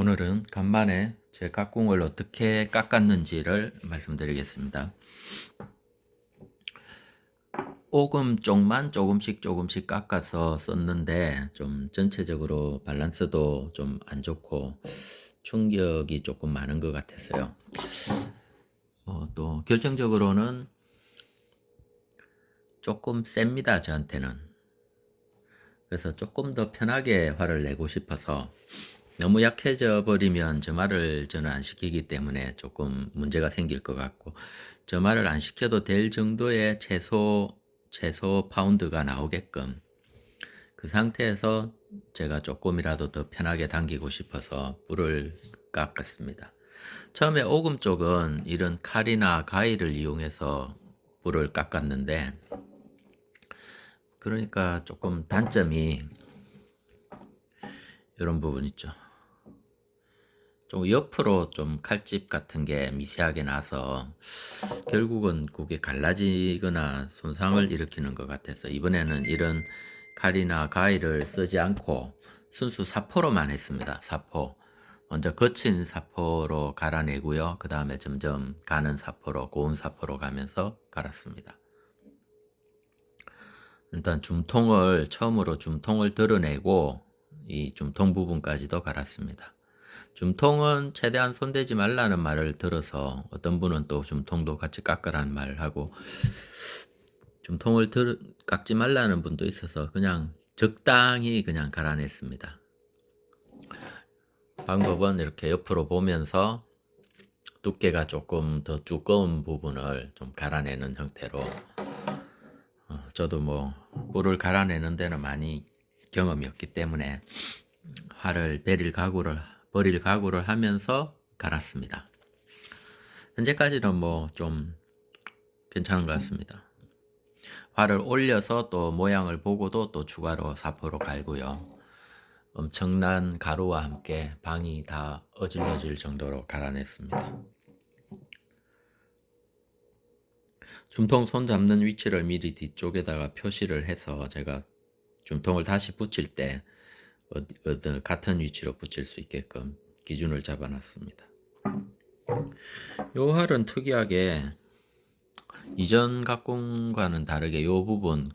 오늘은 간만에 제 깍꿍을 어떻게 깎았는지를 말씀드리겠습니다. 오금 쪽만 조금씩 조금씩 깎아서 썼는데 좀 전체적으로 밸런스도 좀 안 좋고 충격이 조금 많은 것 같아서요. 뭐 또 결정적으로는 조금 셉니다 저한테는. 그래서 조금 더 편하게 화를 내고 싶어서 너무 약해져 버리면 저 말을 저는 안 시키기 때문에 조금 문제가 생길 것 같고 저 말을 안 시켜도 될 정도의 최소 최소 파운드가 나오게끔 그 상태에서 제가 조금이라도 더 편하게 당기고 싶어서 뿔을 깎았습니다. 처음에 오금 쪽은 이런 칼이나 가위를 이용해서 뿔을 깎았는데 그러니까 조금 단점이 이런 부분 있죠. 좀 옆으로 좀 칼집 같은 게 미세하게 나서 결국은 그게 갈라지거나 손상을 일으키는 것 같아서 이번에는 이런 칼이나 가위를 쓰지 않고 순수 사포로만 했습니다. 사포. 먼저 거친 사포로 갈아내고요. 그 다음에 점점 가는 사포로, 고운 사포로 가면서 갈았습니다. 일단 줌통을, 처음으로 줌통을 드러내고 이 줌통 부분까지도 갈았습니다. 줌통은 최대한 손대지 말라는 말을 들어서 어떤 분은 또 줌통도 같이 깎으라는 말을 하고 줌통을 들, 깎지 말라는 분도 있어서 그냥 적당히 그냥 갈아냈습니다. 방법은 이렇게 옆으로 보면서 두께가 조금 더 두꺼운 부분을 좀 갈아내는 형태로 어, 저도 뭐 뿔을 갈아내는 데는 많이 경험이 없기 때문에 화를 베릴 각오를 버릴 각오를 하면서 갈았습니다. 현재까지는 뭐 좀 괜찮은 것 같습니다. 화를 올려서 또 모양을 보고도 또 추가로 사포로 갈고요. 엄청난 가루와 함께 방이 다 어질러질 정도로 갈아냈습니다. 줌통 손 잡는 위치를 미리 뒤쪽에다가 표시를 해서 제가 줌통을 다시 붙일 때 어디 같은 위치로 붙일 수 있게끔 기준을 잡아놨습니다. 요 활은 특이하게 이전 각공과는 다르게 요 부분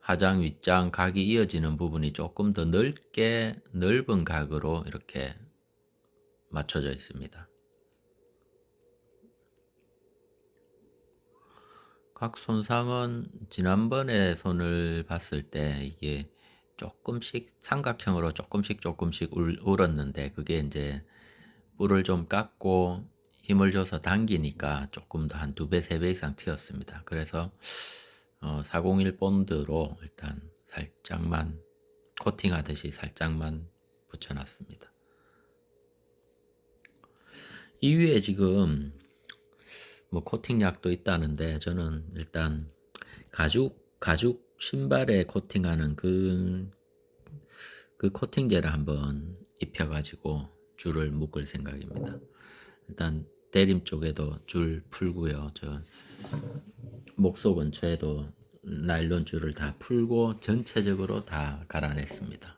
하장 윗장 각이 이어지는 부분이 조금 더 넓게 넓은 각으로 이렇게 맞춰져 있습니다. 각 손상은 지난번에 손을 봤을 때 이게 조금씩 삼각형으로 조금씩 조금씩 울, 울었는데 그게 이제 뿔을 좀 깎고 힘을 줘서 당기니까 조금 더 한 두 배, 세 배 이상 튀었습니다. 그래서 어, 401 본드로 일단 살짝만 코팅하듯이 살짝만 붙여놨습니다. 이 위에 지금 뭐 코팅약도 있다는데 저는 일단 가죽 가죽 신발에 코팅하는 그, 그 코팅제를 한번 입혀가지고 줄을 묶을 생각입니다. 일단 대림 쪽에도 줄 풀고요. 저 목소 근처에도 나일론 줄을 다 풀고 전체적으로 다 갈아냈습니다.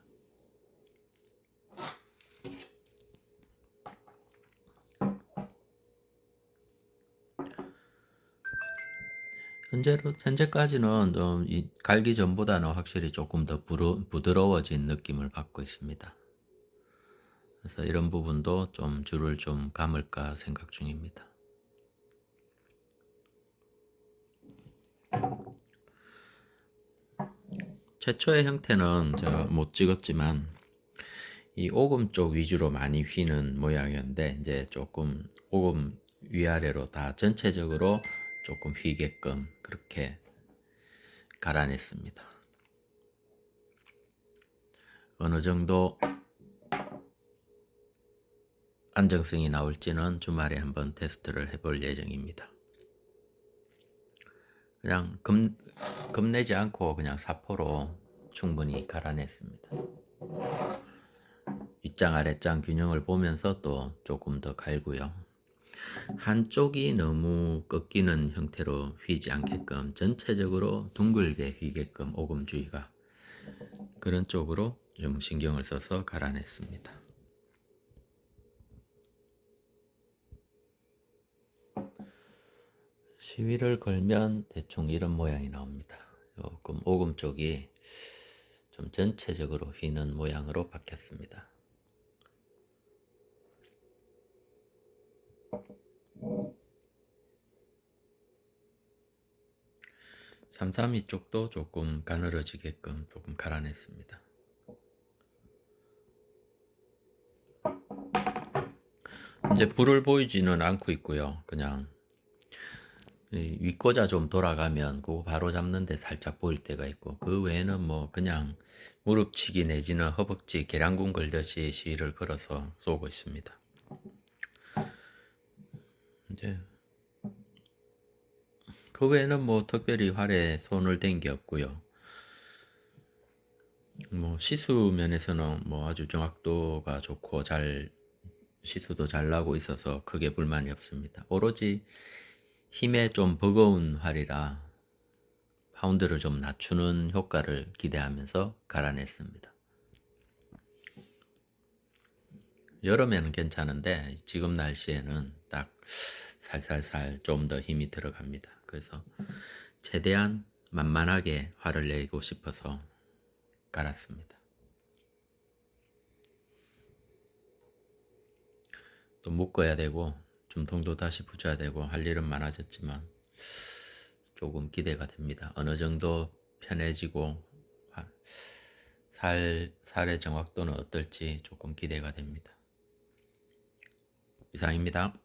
현재로 현재까지는 좀 이 갈기 전보다는 확실히 조금 더 부러, 부드러워진 느낌을 받고 있습니다. 그래서 이런 부분도 좀 줄을 좀 감을까 생각 중입니다. 최초의 형태는 제가 못 찍었지만 이 오금 쪽 위주로 많이 휘는 모양이었는데 이제 조금 오금 위아래로 다 전체적으로 조금 휘게끔 그렇게 갈아냈습니다. 어느 정도 안정성이 나올지는 주말에 한번 테스트를 해볼 예정입니다. 그냥 겁, 겁내지 않고 그냥 사포로 충분히 갈아냈습니다. 윗장 아랫장 균형을 보면서 또 조금 더 갈고요. 한쪽이 너무 꺾이는 형태로 휘지 않게끔 전체적으로 둥글게 휘게끔 오금주의가 그런 쪽으로 좀 신경을 써서 갈아냈습니다. 시위를 걸면 대충 이런 모양이 나옵니다. 조금 오금 쪽이 좀 전체적으로 휘는 모양으로 바뀌었습니다. 삼삼이 쪽도 조금 가늘어지게끔 조금 갈아냈습니다. 이제 불을 보이지는 않고 있고요. 그냥 이 윗꼬자 좀 돌아가면 그거 바로 잡는데 살짝 보일 때가 있고 그 외에는 뭐 그냥 무릎치기 내지는 허벅지 계량군 걸듯이 시위를 걸어서 쏘고 있습니다. 이제 그 외에는 뭐 특별히 활에 손을 댄 게 없고요. 뭐 시수 면에서는 뭐 아주 정확도가 좋고 잘 시수도 잘 나고 있어서 크게 불만이 없습니다. 오로지 힘에 좀 버거운 활이라 파운드를 좀 낮추는 효과를 기대하면서 갈아냈습니다. 여름에는 괜찮은데 지금 날씨에는 딱 살살살 좀 더 힘이 들어갑니다. 그래서 최대한 만만하게 화를 내고 싶어서 갈았습니다. 또 묶어야 되고 중통도 다시 붙여야 되고 할 일은 많아졌지만 조금 기대가 됩니다. 어느 정도 편해지고 살 살의 정확도는 어떨지 조금 기대가 됩니다. 이상입니다.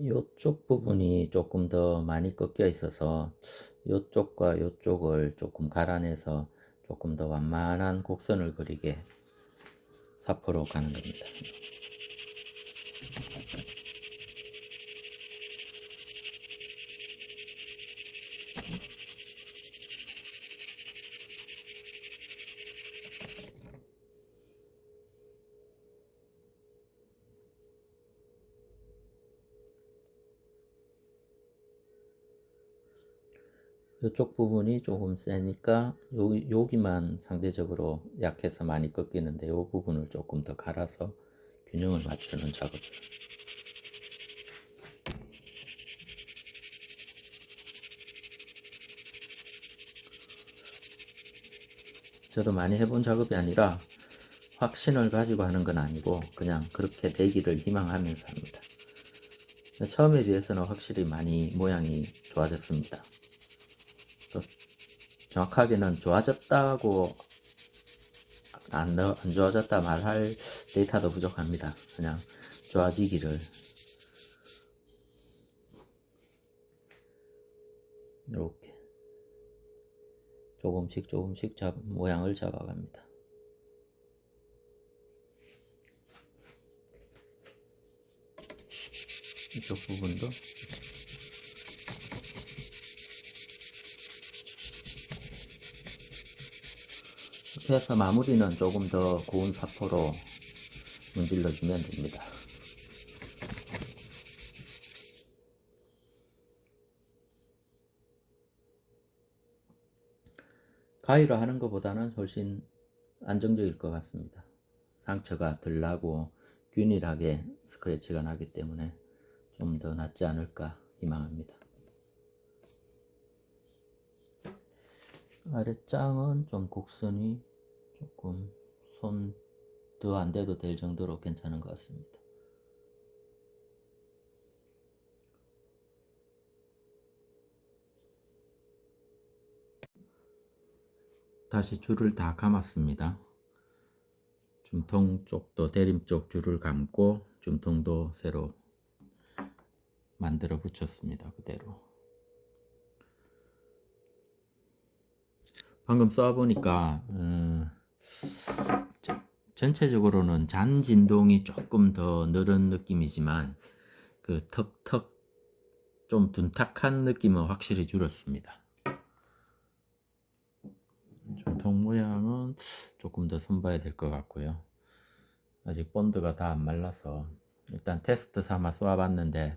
이쪽 부분이 조금 더 많이 꺾여 있어서 이쪽과 이쪽을 조금 갈아내서 조금 더 완만한 곡선을 그리게 사포로 가는 겁니다. 이쪽 부분이 조금 세니까 여기, 여기만 상대적으로 약해서 많이 꺾이는데 이 부분을 조금 더 갈아서 균형을 맞추는 작업을 저도 많이 해본 작업이 아니라 확신을 가지고 하는 건 아니고 그냥 그렇게 되기를 희망하면서 합니다. 처음에 비해서는 확실히 많이 모양이 좋아졌습니다. 정확하게는 좋아졌다고 안, 안 좋아졌다 말할 데이터도 부족합니다. 그냥 좋아지기를 이렇게 조금씩 조금씩 잡, 모양을 잡아갑니다. 이쪽 부분도 이렇게 해서 마무리는 조금 더 고운 사포로 문질러 주면 됩니다. 가위로 하는 것보다는 훨씬 안정적일 것 같습니다. 상처가 덜 나고 균일하게 스크래치가 나기 때문에 좀 더 낫지 않을까 희망합니다. 아랫장은 좀 곡선이 조금 손 더 안 대도 될 정도로 괜찮은 것 같습니다. 다시 줄을 다 감았습니다. 중통 쪽도 대림 쪽 줄을 감고 중통도 새로 만들어 붙였습니다. 그대로. 방금 쏴보니까 음, 전체적으로는 잔 진동이 조금 더 늘은 느낌이지만 그 턱턱 좀 둔탁한 느낌은 확실히 줄었습니다. 중통 모양은 조금 더 손봐야 될 것 같고요. 아직 본드가 다 안 말라서 일단 테스트 삼아 쏘아봤는데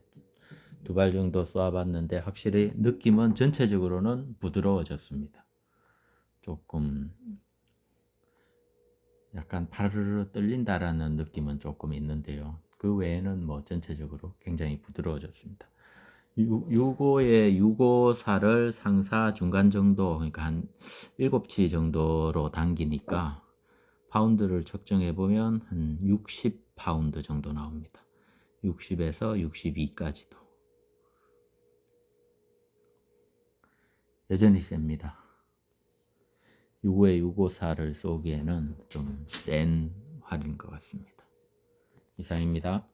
두 발 정도 쏘아봤는데 확실히 느낌은 전체적으로는 부드러워졌습니다. 조금 약간 파르르 떨린다라는 느낌은 조금 있는데요. 그 외에는 뭐 전체적으로 굉장히 부드러워졌습니다. 6호의 6호살을 상사 중간 정도 그러니까 한 7치 정도로 당기니까 파운드를 측정해 보면 한 60 파운드 정도 나옵니다. 60에서 62까지도 여전히 셉니다. 6호에 6호살을 쏘기에는 좀 센 활인 것 같습니다. 이상입니다.